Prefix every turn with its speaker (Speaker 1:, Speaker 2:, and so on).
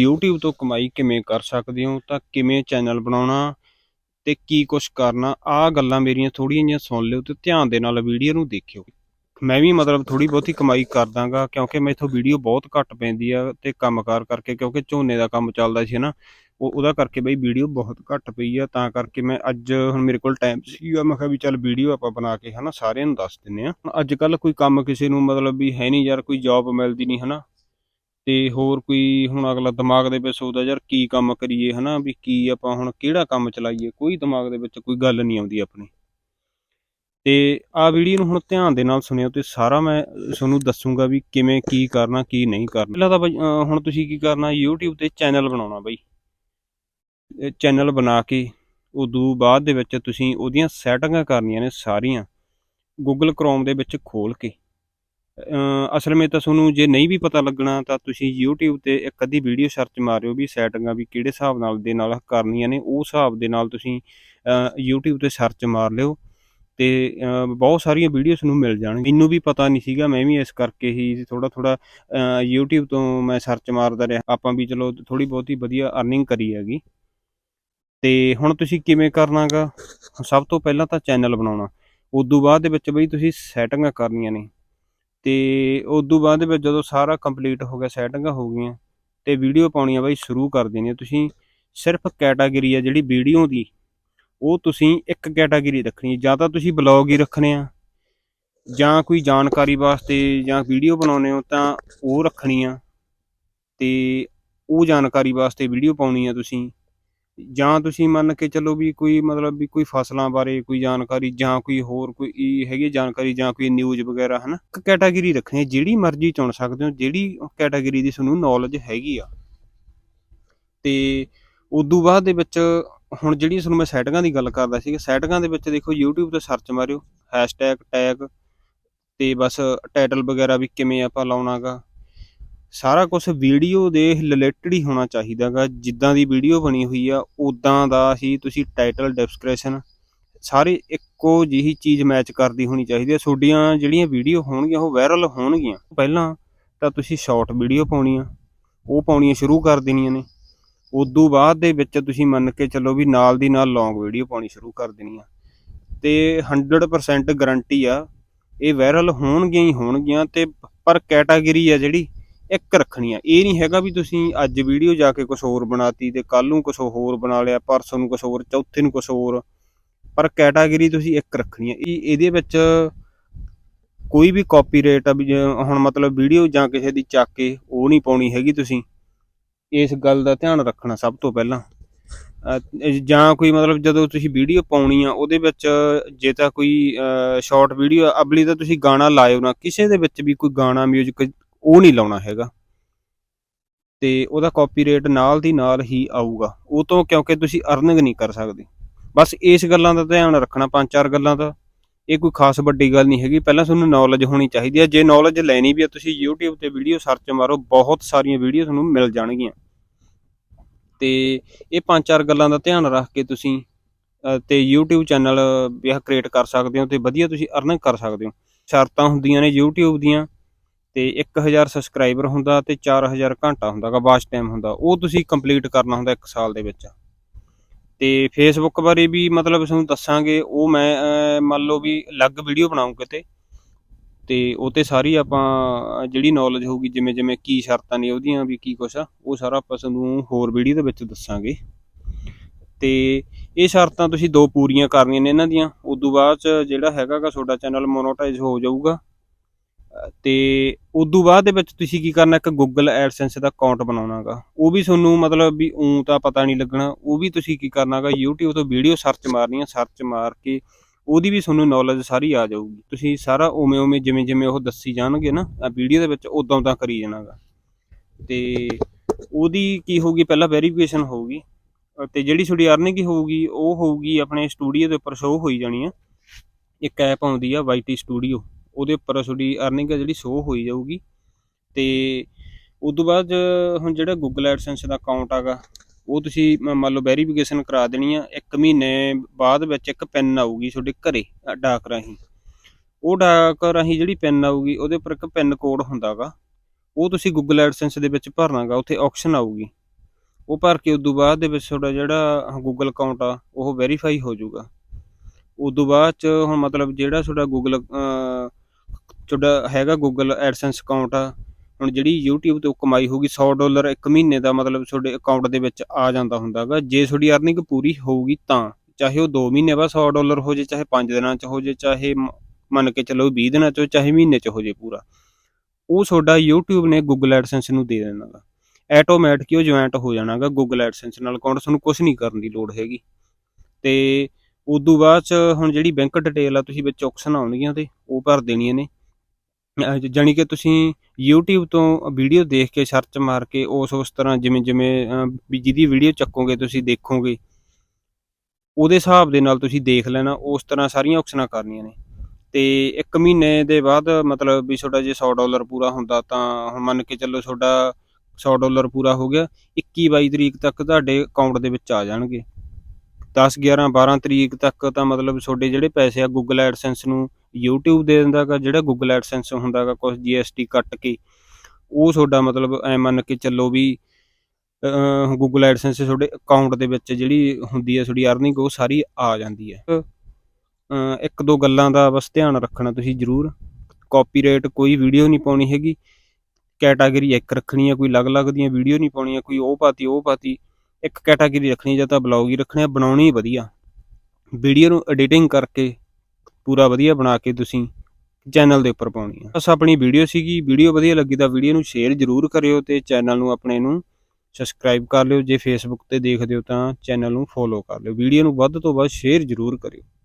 Speaker 1: YouTube ਤੋਂ ਕਮਾਈ ਕਿਵੇਂ ਕਰ ਸਕਦੇ ਹੋ? ਤਾਂ ਕਿਵੇਂ ਚੈਨਲ ਬਣਾਉਣਾ? ਤੇ ਕੀ ਕੁਝ ਕਰਨਾ? ਆ ਗੱਲਾਂ ਮੇਰੀਆਂ ਥੋੜੀਆਂ ਜਿਹੀਆਂ ਸੁਣ ਲਿਓ ਤੇ ਧਿਆਨ ਦੇ ਨਾਲ ਵੀਡੀਓ ਨੂੰ ਦੇਖਿਓ। ਮੈਂ ਵੀ ਮਤਲਬ ਥੋੜੀ ਬਹੁਤੀ ਕਮਾਈ ਕਰਦਾਗਾ ਕਿਉਂਕਿ ਮੈਥੋਂ ਵੀਡੀਓ ਬਹੁਤ ਘੱਟ ਪੈਂਦੀ ਆ ਤੇ ਕੰਮਕਾਰ ਕਰਕੇ ਕਿਉਂਕਿ ਝੋਨੇ ਦਾ ਕੰਮ ਚੱਲਦਾ ਸੀ ਨਾ ਉਹ ਉਹਦਾ ਕਰਕੇ ਬਈ ਵੀਡੀਓ ਬਹੁਤ ਘੱਟ ਪਈ ਆ। ਤਾਂ ਕਰਕੇ ਮੈਂ ਅੱਜ ਹੁਣ ਮੇਰੇ ਕੋਲ ਟਾਈਮ ਸੀਗਾ ਮੈਂ ਕਿਹਾ ਵੀ ਚੱਲ ਵੀਡੀਓ ਆਪਾਂ ਬਣਾ ਕੇ ਹਨਾ ਸਾਰਿਆਂ ਨੂੰ ਦੱਸ ਦਿੰਨੇ ਆ। ਅੱਜ ਕੱਲ ਕੋਈ ਕੰਮ ਕਿਸੇ ਨੂੰ ਮਤਲਬ ਵੀ ਹੈ ਨਹੀਂ ਯਾਰ, ਕੋਈ ਜੌਬ ਮਿਲਦੀ ਨਹੀਂ ਹਨਾ। ਤੇ ਹੋਰ ਕੋਈ ਹੁਣ ਅਗਲਾ ਦਿਮਾਗ ਦੇ ਵਿੱਚ ਸੋਚਦਾ ਯਾਰ ਕੀ ਕੰਮ ਕਰੀਏ, ਹਨਾ, ਵੀ ਕੀ ਆਪਾਂ ਹੁਣ ਕਿਹੜਾ ਕੰਮ ਚਲਾਈਏ? ਕੋਈ ਦਿਮਾਗ ਦੇ ਵਿੱਚ ਕੋਈ ਗੱਲ ਨਹੀਂ ਆਉਂਦੀ ਆਪਣੀ। ਤੇ ਆ ਵੀਡੀਓ ਨੂੰ ਹੁਣ ਧਿਆਨ ਦੇ ਨਾਲ ਸੁਣਿਓ ਤੇ ਸਾਰਾ ਮੈਂ ਤੁਹਾਨੂੰ ਦੱਸੂਗਾ ਵੀ ਕਿਵੇਂ ਕੀ ਕਰਨਾ, ਕੀ ਨਹੀਂ ਕਰਨਾ। ਪਹਿਲਾਂ ਤਾਂ ਬਈ ਹੁਣ ਤੁਸੀਂ ਕੀ ਕਰਨਾ, YouTube ਤੇ ਚੈਨਲ ਬਣਾਉਣਾ ਬਈ। ਚੈਨਲ ਬਣਾ ਕੇ ਉਦੋਂ ਬਾਅਦ ਦੇ ਵਿੱਚ ਤੁਸੀਂ ਉਹਦੀਆਂ ਸੈਟਿੰਗਾਂ ਕਰਨੀਆਂ ਨੇ ਸਾਰੀਆਂ। Google Chrome ਦੇ ਵਿੱਚ ਖੋਲ ਕੇ। ਅਸਲ ਵਿੱਚ ਤਾਂ ਤੁਹਾਨੂੰ ਜੇ ਨਹੀਂ ਵੀ ਪਤਾ ਲੱਗਣਾ ਤਾਂ ਤੁਸੀਂ YouTube ਤੇ ਇੱਕ ਅੱਧੀ ਵੀਡੀਓ ਸਰਚ ਮਾਰਿਓ ਵੀ ਸੈਟਿੰਗਾਂ ਵੀ ਕਿਹੜੇ ਹਿਸਾਬ ਨਾਲ ਦੇ ਨਾਲ ਕਰਨੀਆਂ ਨੇ, ਉਹ ਹਿਸਾਬ ਦੇ ਨਾਲ ਤੁਸੀਂ, ਅਹ YouTube ਤੇ ਸਰਚ ਮਾਰ ਲਿਓ ਤੇ ਬਹੁਤ ਸਾਰੀਆਂ ਵੀਡੀਓਜ਼ ਨੂੰ ਮਿਲ ਜਾਣਗੀਆਂ। ਮੈਨੂੰ ਵੀ ਪਤਾ ਨਹੀਂ ਸੀਗਾ, ਮੈਂ ਵੀ ਇਸ ਕਰਕੇ ਹੀ ਥੋੜਾ ਥੋੜਾ YouTube ਤੋਂ ਮੈਂ ਸਰਚ ਮਾਰਦਾ ਰਿਹਾ। ਆਪਾਂ ਵੀ ਚਲੋ ਥੋੜੀ ਬਹੁਤੀ ਵਧੀਆ ਅਰਨਿੰਗ ਕਰੀ ਹੈਗੀ। ਤੇ ਹੁਣ ਤੁਸੀਂ ਕਿਵੇਂ ਕਰਨਾਗਾ? ਸਭ ਤੋਂ ਪਹਿਲਾਂ ਤਾਂ ਚੈਨਲ ਬਣਾਉਣਾ। ਉਦੋਂ ਬਾਅਦ ਦੇ ਵਿੱਚ ਬਈ ਤੁਸੀਂ ਸੈਟਿੰਗਾਂ ਕਰਨੀਆਂ ਨੇ। ਤੇ ਉਦੋਂ ਬਾਅਦ ਵਿੱਚ ਜਦੋਂ ਸਾਰਾ ਕੰਪਲੀਟ ਹੋ ਗਿਆ ਸੈਟਿੰਗਾਂ ਹੋ ਗਈਆਂ ਤੇ ਵੀਡੀਓ ਪਾਉਣੀਆਂ ਬਾਈ ਸ਼ੁਰੂ ਕਰ ਦੇਣੀ ਤੁਸੀਂ ਸਿਰਫ ਕੈਟਾਗਰੀ ਆ ਜਿਹੜੀ ਵੀਡੀਓ ਦੀ, ਉਹ ਤੁਸੀਂ ਇੱਕ ਕੈਟਾਗਰੀ ਰੱਖਣੀ ਜਾਂ ਤਾਂ ਤੁਸੀਂ ਬਲੌਗ ਹੀ ਰੱਖਣੇ ਆ, ਜਾਂ ਕੋਈ ਜਾਣਕਾਰੀ ਵਾਸਤੇ ਜਾਂ ਵੀਡੀਓ ਬਣਾਉਣੇ ਹੋ ਤਾਂ ਉਹ ਰੱਖਣੀ ਆ ਤੇ ਉਹ ਜਾਣਕਾਰੀ ਵਾਸਤੇ ਵੀਡੀਓ ਪਾਉਣੀ ਆ ਤੁਸੀਂ। ਜਾਂ ਤੁਸੀਂ ਮੰਨ ਕੇ ਚੱਲੋ ਵੀ ਕੋਈ ਮਤਲਬ ਵੀ ਕੋਈ ਫਸਲਾਂ ਬਾਰੇ ਕੋਈ ਜਾਣਕਾਰੀ ਜਾਂ ਕੋਈ ਹੋਰ ਕੋਈ ਹੈਗੀ ਜਾਣਕਾਰੀ ਜਾਂ ਕੋਈ ਨਿਊਜ਼ ਵਗੈਰਾ ਹਨਾ? ਇੱਕ ਕੈਟਾਗਰੀ ਰੱਖਣੀ ਹੈ, ਜਿਹੜੀ ਮਰਜ਼ੀ ਚੁਣ ਸਕਦੇ ਹੋ ਜਿਹੜੀ ਕੈਟਾਗਰੀ ਦੀ ਤੁਹਾਨੂੰ ਨੌਲੇਜ ਹੈਗੀ ਆ। ਤੇ ਉਦੋਂ ਬਾਅਦ ਦੇ ਵਿੱਚ ਹੁਣ ਜਿਹੜੀ ਤੁਹਾਨੂੰ ਮੈਂ ਸੈਟਿੰਗਾਂ ਦੀ ਗੱਲ ਕਰਦਾ ਸੀ ਸੈਟਿੰਗਾਂ ਦੇ ਵਿੱਚ ਦੇਖੋ YouTube ਤੇ ਸਰਚ ਮਾਰਿਓ ਹੈਸ਼ਟੈਗ ਟੈਗ ਤੇ ਬਸ ਟਾਈਟਲ ਵਗੈਰਾ ਵੀ ਕਿਵੇਂ ਆਪਾਂ ਲਾਉਣਾਗਾ। ਸਾਰਾ ਕੁਝ ਵੀਡੀਓ ਦੇ ਰਿਲੇਟਡ ਹੀ ਹੋਣਾ ਚਾਹੀਦਾਗਾ ਜਿੱਦਾਂ ਦੀ ਵੀਡੀਓ ਬਣੀ ਹੋਈ ਆ ਉਦਾਂ ਦਾ ਹੀ ਤੁਸੀਂ ਟਾਈਟਲ ਡਿਸਕ੍ਰਿਪਸ਼ਨ ਸਾਰੇ ਇੱਕੋ ਜਿਹੀ ਚੀਜ਼ ਮੈਚ ਕਰਦੀ ਹੋਣੀ ਚਾਹੀਦੀ ਹੈ ਤੁਹਾਡੀਆਂ ਜਿਹੜੀਆਂ ਵੀਡੀਓ ਹੋਣਗੀਆਂ, ਉਹ ਵਾਇਰਲ ਹੋਣਗੀਆਂ। ਪਹਿਲਾਂ ਤਾਂ ਤੁਸੀਂ ਸ਼ਾਰਟ ਵੀਡੀਓ ਪਾਉਣੀ ਆ। ਉਹ ਪਾਉਣੀਆਂ ਸ਼ੁਰੂ ਕਰ ਦੇਣੀਆਂ ਨੇ। ਉਦੋਂ ਬਾਅਦ ਦੇ ਵਿੱਚ ਤੁਸੀਂ ਮੰਨ ਕੇ ਚੱਲੋ ਵੀ ਨਾਲ ਦੀ ਨਾਲ ਲੌਂਗ ਵੀਡੀਓ ਪਾਉਣੀ ਸ਼ੁਰੂ ਕਰ ਦੇਣੀ ਆ। ਤੇ 100% ਗਾਰੰਟੀ ਆ, ਇਹ ਵਾਇਰਲ ਹੋਣਗੀਆਂ ਹੀ ਹੋਣਗੀਆਂ ਤੇ ਪਰ ਕੈਟਾਗਰੀ ਆ ਜਿਹੜੀ ਇੱਕ ਰੱਖਣੀ ਆ। ਇਹ ਨਹੀਂ ਹੈਗਾ ਵੀ ਤੁਸੀਂ ਅੱਜ ਵੀਡੀਓ ਜਾ ਕੇ ਕੁਝ ਹੋਰ ਬਣਾਤੀ ਤੇ ਕੱਲ ਨੂੰ ਕੁਝ ਹੋਰ ਬਣਾ ਲਿਆ, ਪਰਸੋਂ ਨੂੰ ਕੁਝ ਹੋਰ, ਚੌਥੇ ਨੂੰ ਕੁਝ ਹੋਰ। ਪਰ ਕੈਟਾਗਰੀ ਤੁਸੀਂ ਇੱਕ ਰੱਖਣੀ ਆ। ਇਹ ਇਹਦੇ ਵਿੱਚ ਕੋਈ ਵੀ ਕਾਪੀਰਾਈਟ ਆ ਵੀ ਹੁਣ ਮਤਲਬ ਵੀਡੀਓ ਜਾਂ ਕਿਸੇ ਦੀ ਚੱਕ ਕੇ ਉਹ ਨਹੀਂ ਪਾਉਣੀ ਹੈਗੀ ਤੁਸੀਂ, ਇਸ ਗੱਲ ਦਾ ਧਿਆਨ ਰੱਖਣਾ ਸਭ ਤੋਂ ਪਹਿਲਾਂ। ਜਾਂ ਕੋਈ ਮਤਲਬ ਜਦੋਂ ਤੁਸੀਂ ਵੀਡੀਓ ਪਾਉਣੀ ਆ, ਉਹਦੇ ਵਿੱਚ ਜੇ ਤਾਂ ਕੋਈ ਸ਼ਾਰਟ ਵੀਡੀਓ ਅਬਲੀ ਤਾਂ ਤੁਸੀਂ ਗਾਣਾ ਲਾਇਓ ਨਾ। ਕਿਸੇ ਦੇ ਵਿੱਚ ਵੀ ਕੋਈ ਗਾਣਾ 뮤직 ਉਹ ਨਹੀਂ ਲਾਉਣਾ ਹੈਗਾ। ਤੇ ਉਹਦਾ ਕਾਪੀਰਾਈਟ ਨਾਲ ਦੀ ਨਾਲ ਹੀ ਆਊਗਾ। ਉਹ ਤੋਂ ਕਿਉਂਕਿ ਤੁਸੀਂ ਅਰਨਿੰਗ ਨਹੀਂ ਕਰ ਸਕਦੇ। ਬਸ ਇਸ ਗੱਲਾਂ ਦਾ ਧਿਆਨ ਰੱਖਣਾ ਪੰਜ ਚਾਰ ਗੱਲਾਂ ਦਾ। ਇਹ ਕੋਈ ਖਾਸ ਵੱਡੀ ਗੱਲ ਨਹੀਂ ਹੈਗੀ। ਪਹਿਲਾਂ ਤੁਹਾਨੂੰ ਨੌਲੇਜ ਹੋਣੀ ਚਾਹੀਦੀ ਹੈ। ਜੇ ਨੌਲੇਜ ਲੈਣੀ ਵੀ ਹੈ ਤੁਸੀਂ YouTube ਤੇ ਵੀਡੀਓ ਸਰਚ ਮਾਰੋ। ਬਹੁਤ ਸਾਰੀਆਂ ਵੀਡੀਓ ਤੁਹਾਨੂੰ ਮਿਲ ਜਾਣਗੀਆਂ। ਤੇ ਇਹ ਪੰਜ ਚਾਰ ਗੱਲਾਂ ਦਾ ਧਿਆਨ ਰੱਖ ਕੇ ਤੁਸੀਂ ਅ, ਤੇ YouTube ਚੈਨਲ ਵੀ ਕ੍ਰੀਏਟ ਕਰ ਸਕਦੇ ਹੋ ਤੇ ਵਧੀਆ ਤੁਸੀਂ ਅਰਨਿੰਗ ਕਰ ਸਕਦੇ ਹੋ। ਸ਼ਰਤਾਂ ਹੁੰਦੀਆਂ ਨੇ YouTube ਦੀਆਂ। ਤੇ 1000 ਸਬਸਕ੍ਰਾਈਬਰ ਹੁੰਦਾ ਤੇ 4000 ਘੰਟਾ ਹੁੰਦਾਗਾ ਵਾਚ ਟਾਈਮ ਹੁੰਦਾ। ਉਹ ਤੁਸੀਂ ਕੰਪਲੀਟ ਕਰਨਾ ਹੁੰਦਾ 1 ਸਾਲ ਦੇ ਵਿੱਚ। ਤੇ ਫੇਸਬੁੱਕ ਬਾਰੇ ਵੀ ਮਤਲਬ ਤੁਹਾਨੂੰ ਦੱਸਾਂਗੇ, ਉਹ ਮੈਂ ਮੰਨ ਲਓ ਵੀ ਅਲੱਗ ਵੀਡੀਓ ਬਣਾਉਂ ਕਿਤੇ। ਤੇ ਉਹ ਤੇ ਸਾਰੀ ਆਪਾਂ, ਜਿਹੜੀ ਨੌਲੇਜ ਹੋਊਗੀ, ਜਿਵੇਂ ਜਿਵੇਂ ਕੀ ਸ਼ਰਤਾਂ ਨੇ ਉਹਦੀਆਂ ਵੀ ਕੀ ਕੁਛ ਆ, ਉਹ ਸਾਰਾ ਆਪਾਂ ਤੁਹਾਨੂੰ ਹੋਰ ਵੀਡੀਓ ਦੇ ਵਿੱਚ ਦੱਸਾਂਗੇ। ਤੇ ਇਹ ਸ਼ਰਤਾਂ ਤੁਸੀਂ ਦੋ ਪੂਰੀਆਂ ਕਰਨੀਆਂ ਨੇ ਇਹਨਾਂ ਦੀਆਂ। ਉਦੋਂ ਬਾਅਦ ਚ ਜਿਹੜਾ ਹੈਗਾਗਾ ਤੁਹਾਡਾ ਚੈਨਲ ਮੋਨੋਟਾਈਜ਼ ਹੋ ਜਾਊਗਾ। ਤੇ ਉਦੋਂ ਬਾਅਦ ਦੇ ਵਿੱਚ ਤੁਸੀਂ ਕੀ ਕਰਨਾ, ਇੱਕ Google AdSense ਦਾ ਅਕਾਊਂਟ ਬਣਾਉਣਾਗਾ ਉਹ ਵੀ ਤੁਹਾਨੂੰ ਮਤਲਬ ਵੀ ਉਂ ਤਾਂ ਪਤਾ ਨਹੀਂ ਲੱਗਣਾ, ਉਹ ਵੀ ਤੁਸੀਂ ਕੀ ਕਰਨਾਗਾ YouTube ਤੋਂ ਵੀਡੀਓ ਸਰਚ ਮਾਰਨੀ ਆ ਸਰਚ ਮਾਰ ਕੇ ਉਹਦੀ ਵੀ ਤੁਹਾਨੂੰ ਨੌਲੇਜ ਸਾਰੀ ਆ ਜਾਊਗੀ। ਤੁਸੀਂ ਸਾਰਾ ਉਵੇਂ ਉਵੇਂ ਜਿਵੇਂ ਜਿਵੇਂ ਉਹ ਦੱਸੀ ਜਾਣਗੇ ਨਾ ਵੀਡੀਓ ਦੇ ਵਿੱਚ ਉਦੋਂ ਤਾਂ ਕਰੀ ਜਾਣਾਗਾ ਤੇ ਉਹਦੀ ਕੀ ਹੋਊਗੀ, ਪਹਿਲਾਂ ਵੈਰੀਫਿਕੇਸ਼ਨ ਹੋਊਗੀ ਤੇ ਜਿਹੜੀ ਤੁਹਾਡੀ ਅਰਨਿੰਗ ਹੀ ਹੋਊਗੀ, ਉਹ ਹੋਊਗੀ ਆਪਣੇ ਸਟੂਡੀਓ ਦੇ ਉੱਪਰ ਸ਼ੋਅ ਹੋਈ ਜਾਣੀ ਆ। ਇੱਕ ਐਪ ਆਉਂਦੀ ਆ YT ਸਟੂਡੀਓ ਉਹਦੇ ਉੱਪਰ ਤੁਹਾਡੀ ਅਰਨਿੰਗ ਜਿਹੜੀ ਸ਼ੋ ਹੋਈ ਜਾਊਗੀ। ਤੇ ਉਸ ਤੋਂ ਬਾਅਦ ਹੁਣ ਜਿਹੜਾ Google AdSense ਦਾ ਅਕਾਊਂਟ ਆਗਾ, ਉਹ ਤੁਸੀਂ ਮੰਨ ਲਓ ਵੈਰੀਫਿਕੇਸ਼ਨ ਕਰਾ ਦੇਣੀ ਆ, ਇੱਕ ਮਹੀਨੇ ਬਾਅਦ ਵਿੱਚ ਇੱਕ ਪਿੰਨ ਆਊਗੀ ਤੁਹਾਡੇ ਘਰੇ ਡਾਕ ਰਾਹੀਂ। ਉਹ ਡਾਕ ਰਾਹੀਂ ਜਿਹੜੀ ਪਿੰਨ ਆਊਗੀ, ਉਹਦੇ ਉੱਪਰ ਇੱਕ ਪਿੰਨ ਕੋਡ ਹੁੰਦਾਗਾ। ਉਹ ਤੁਸੀਂ Google AdSense ਦੇ ਵਿੱਚ ਭਰਨਾਗਾ, ਉੱਥੇ ਆਪਸ਼ਨ ਆਊਗੀ। ਉਹ ਭਰ ਕੇ ਉਦੋਂ ਬਾਅਦ ਦੇ ਵਿੱਚ ਤੁਹਾਡਾ ਜਿਹੜਾ ਗੂਗਲ ਅਕਾਊਂਟ ਆ, ਉਹ ਵੈਰੀਫਾਈ ਹੋ ਜਾਊਗਾ। ਉਦੋਂ ਬਾਅਦ ਚ ਹੁਣ ਮਤਲਬ ਜਿਹੜਾ ਤੁਹਾਡਾ ਗੂਗਲ ਤੁਹਾਡਾ ਹੈਗਾ ਗੂਗਲ ਐਡਸੈਂਸ ਅਕਾਊਂਟ ਹੁਣ ਜਿਹੜੀ YouTube ਤੋਂ ਕਮਾਈ ਹੋਊਗੀ 100 ਡਾਲਰ ਇੱਕ ਮਹੀਨੇ ਦਾ ਮਤਲਬ ਤੁਹਾਡੇ ਅਕਾਊਂਟ ਦੇ ਵਿੱਚ ਆ ਜਾਂਦਾ ਹੁੰਦਾਗਾ। ਜੇ ਤੁਹਾਡੀ ਅਰਨਿੰਗ ਪੂਰੀ ਹੋਊਗੀ ਤਾਂ, ਚਾਹੇ ਉਹ 2 ਮਹੀਨੇ ਬਾਅਦ 100 ਡਾਲਰ ਹੋ ਜੇ ਚਾਹੇ 5 ਦਿਨਾਂ ਚ ਹੋ ਜੇ ਚਾਹੇ ਮੰਨ ਕੇ ਚੱਲੋ 20 ਦਿਨਾਂ ਚ ਚਾਹੇ ਮਹੀਨੇ ਚ ਹੋ ਜੇ ਪੂਰਾ। ਉਹ ਤੁਹਾਡਾ YouTube ਨੇ Google AdSense ਨੂੰ ਦੇ ਦੇਣਾਗਾ। ਆਟੋਮੈਟਿਕ ਉਹ ਜੁਆਇੰਟ ਹੋ ਜਾਣਾਗਾ Google AdSense ਨਾਲ। ਅਕਾਊਂਟ ਤੁਹਾਨੂੰ ਕੁਝ ਨਹੀਂ ਕਰਨ ਦੀ ਲੋੜ ਹੈਗੀ। ਤੇ ਉਦੋਂ ਬਾਅਦ ਚ ਹੁਣ ਜਿਹੜੀ ਬੈਂਕ ਡਿਟੇਲ ਆ, ਤੁਸੀਂ ਵਿੱਚ ਆਪਸ਼ਨ ਆਉਣਗੀਆਂ ਤੇ ਉਹ ਭਰ ਦੇਣੀਆਂ ਨੇ। ਅਹ ਜਾਣੀ ਕਿ ਤੁਸੀਂ YouTube ਤੋਂ ਵੀਡੀਓ ਦੇਖ ਕੇ ਸਰਚ ਮਾਰ ਕੇ ਉਸ ਉਸ ਤਰ੍ਹਾਂ ਜਿਵੇਂ ਜਿਵੇਂ ਵੀ ਜਿਹਦੀ ਵੀਡੀਓ ਚੱਕੋਗੇ ਤੁਸੀਂ ਦੇਖੋਗੇ, ਉਹਦੇ ਹਿਸਾਬ ਦੇ ਨਾਲ ਤੁਸੀਂ ਦੇਖ ਲੈਣਾ, ਉਸ ਤਰ੍ਹਾਂ ਸਾਰੀਆਂ ਆਪਸ਼ਨਾਂ ਕਰਨੀਆਂ ਨੇ। ਤੇ 1 ਮਹੀਨੇ ਦੇ ਬਾਅਦ ਮਤਲਬ ਵੀ ਤੁਹਾਡਾ ਜੇ 100 ਡਾਲਰ ਪੂਰਾ ਹੁੰਦਾ ਤਾਂ ਹੁਣ ਮੰਨ ਕੇ ਚੱਲੋ ਤੁਹਾਡਾ 100 ਡਾਲਰ ਪੂਰਾ ਹੋ ਗਿਆ 21 22 ਤਰੀਕ ਤੱਕ ਤੁਹਾਡੇ ਅਕਾਊਂਟ ਦੇ ਵਿੱਚ ਆ ਜਾਣਗੇ। 10 11 12 ਤਰੀਕ ਤੱਕ ਤਾਂ ਮਤਲਬ ਤੁਹਾਡੇ ਜਿਹੜੇ ਪੈਸੇ ਆ Google AdSense ਨੂੰ YouTube ਦੇ ਦਿੰਦਾਗਾ ਜਿਹੜਾ Google AdSense ਹੁੰਦਾਗਾ ਕੁਝ GST ਕੱਟ ਕੇ ਉਹ ਤੁਹਾਡਾ ਮਤਲਬ ਐ ਮੰਨ ਕੇ ਚੱਲੋ ਵੀ Google AdSense ਤੁਹਾਡੇ ਅਕਾਊਂਟ ਦੇ ਵਿੱਚ ਜਿਹੜੀ ਹੁੰਦੀ ਹੈ ਤੁਹਾਡੀ ਅਰਨਿੰਗ ਉਹ ਸਾਰੀ ਆ ਜਾਂਦੀ ਹੈ। ਇੱਕ ਦੋ ਗੱਲਾਂ ਦਾ ਬਸ ਧਿਆਨ ਰੱਖਣਾ ਤੁਸੀਂ ਜ਼ਰੂਰ। ਕਾਪੀਰਾਈਟ ਕੋਈ ਵੀਡੀਓ ਨਹੀਂ ਪਾਉਣੀ ਹੈਗੀ। ਕੈਟਾਗਰੀ ਇੱਕ ਰੱਖਣੀ ਹੈ ਕੋਈ ਅਲੱਗ-ਅਲੱਗ ਦੀਆਂ ਵੀਡੀਓ ਨਹੀਂ ਪਾਉਣੀਆਂ ਕੋਈ ਉਹ ਪਾਤੀ ਉਹ ਪਾਤੀ। ਇੱਕ ਕੈਟਾਗਰੀ ਰੱਖਣੀ ਜਾਂ ਤਾਂ ਬਲੌਗ ਹੀ ਰੱਖਣਾ, ਬਣਾਉਣੀ ਵਧੀਆ। ਵੀਡੀਓ ਨੂੰ ਐਡੀਟਿੰਗ ਕਰਕੇ ਪੂਰਾ ਵਧੀਆ ਬਣਾ ਕੇ ਤੁਸੀਂ ਚੈਨਲ ਦੇ ਉੱਪਰ ਪਾਉਣੀ ਆ। ਬਸ ਆਪਣੀ ਵੀਡੀਓ ਸੀਗੀ ਵੀਡੀਓ ਵਧੀਆ ਲੱਗੀ ਤਾਂ ਵੀਡੀਓ ਨੂੰ ਸ਼ੇਅਰ ਜ਼ਰੂਰ ਕਰਿਓ ਤੇ ਚੈਨਲ ਨੂੰ ਆਪਣੇ ਨੂੰ ਸਬਸਕ੍ਰਾਈਬ ਕਰ ਲਿਓ। ਜੇ ਫੇਸਬੁੱਕ ਤੇ ਦੇਖਦੇ ਹੋ ਤਾਂ ਚੈਨਲ ਨੂੰ ਫੋਲੋ ਕਰ ਲਿਓ। ਵੀਡੀਓ ਨੂੰ ਵੱਧ ਤੋਂ ਵੱਧ ਸ਼ੇਅਰ ਜ਼ਰੂਰ ਕਰਿਓ।